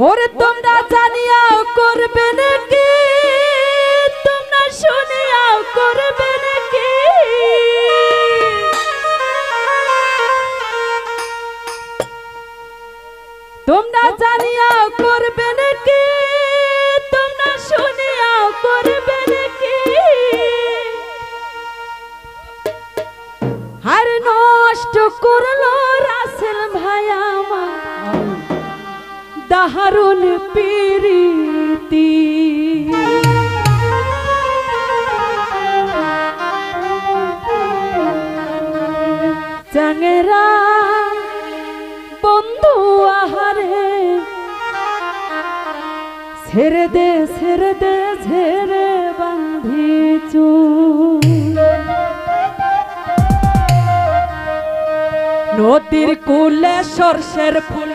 ওরে তোমরা জানিয়াও করবে নাকি? তোমরা শুনিয়াও করবে নাকি? তোমরা জানিয়াও করবে নাকি? তোমরা শুনিয়াও করবে নাকি? হার নষ্ট করল দারুণ পীরিতি। চাঙেরা বন্ধু আহারে, ছেড়ে দে ছেড়ে দে, ছেড়ে বাঁধি নদীর কুলে সর্ষের ফুল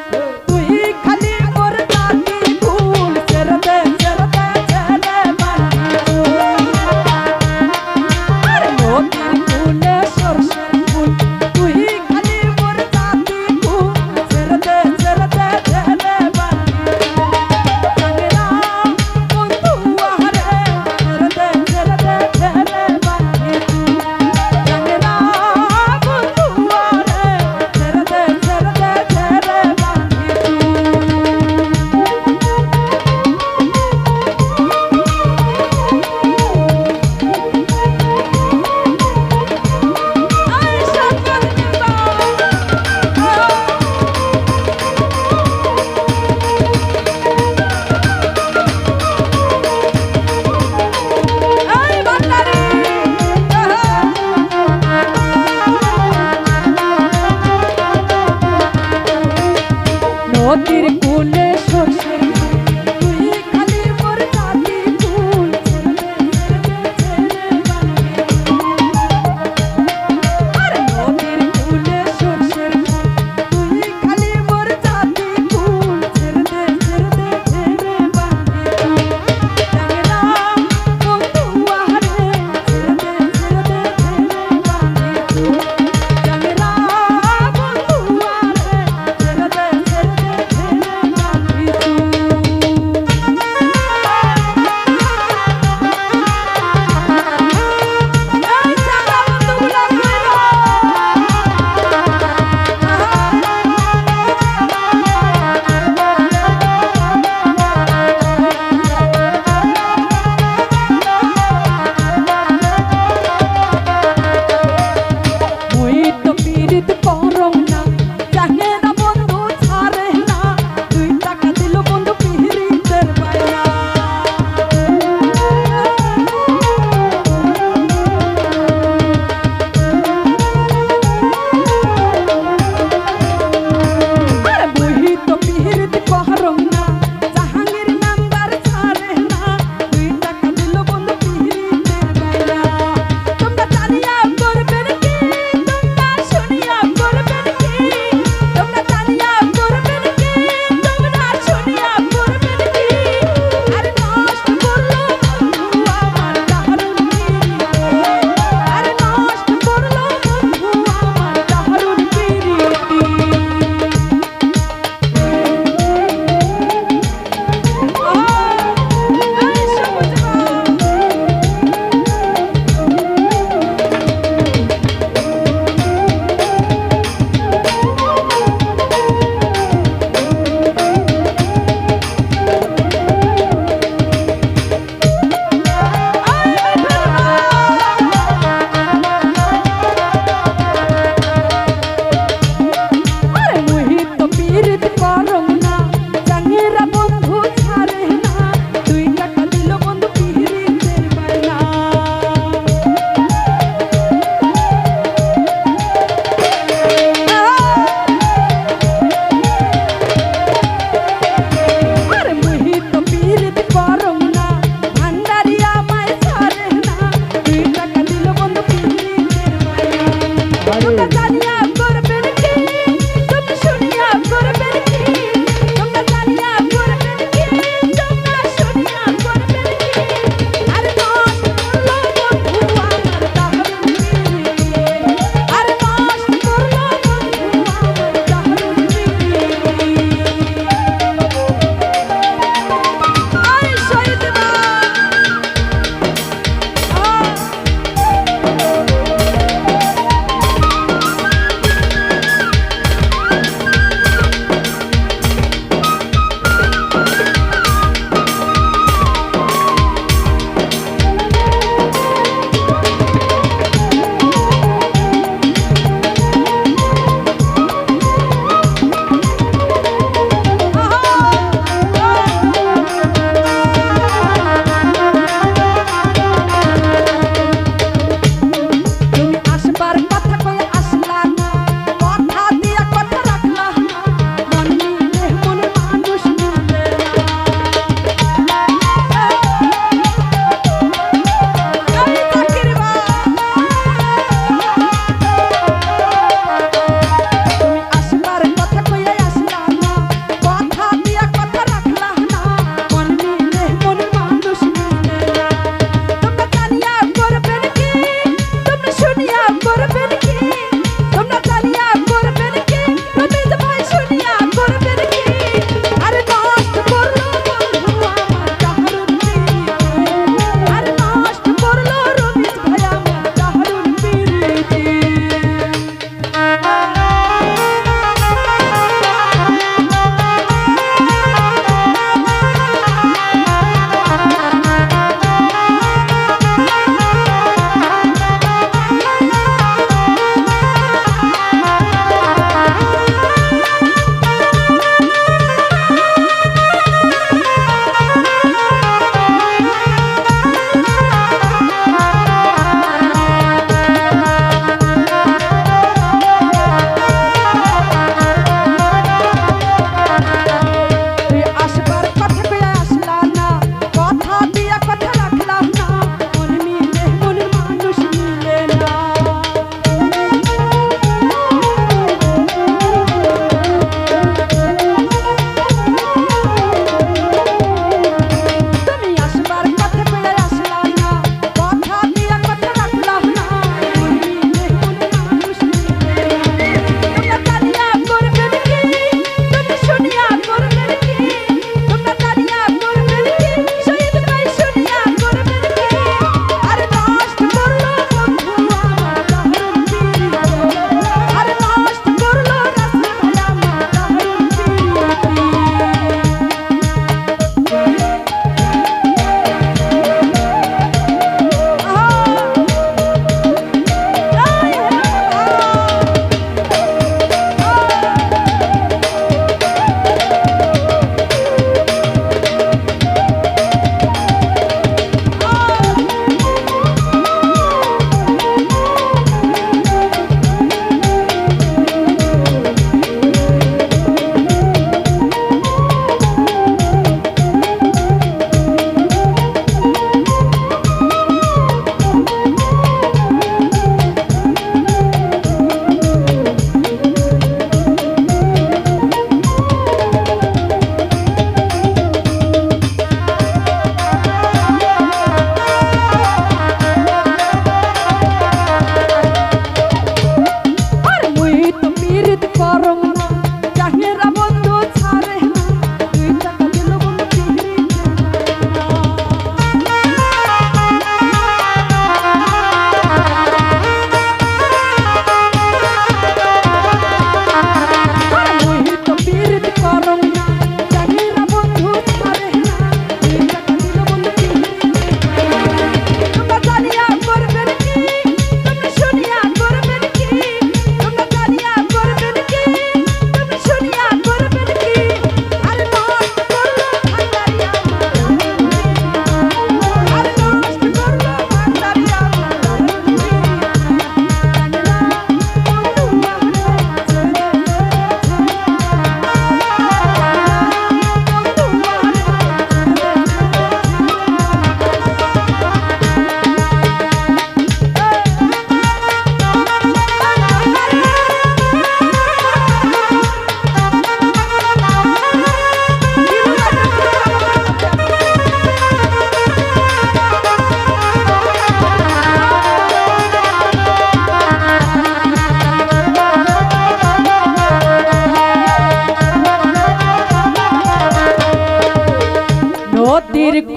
নদীর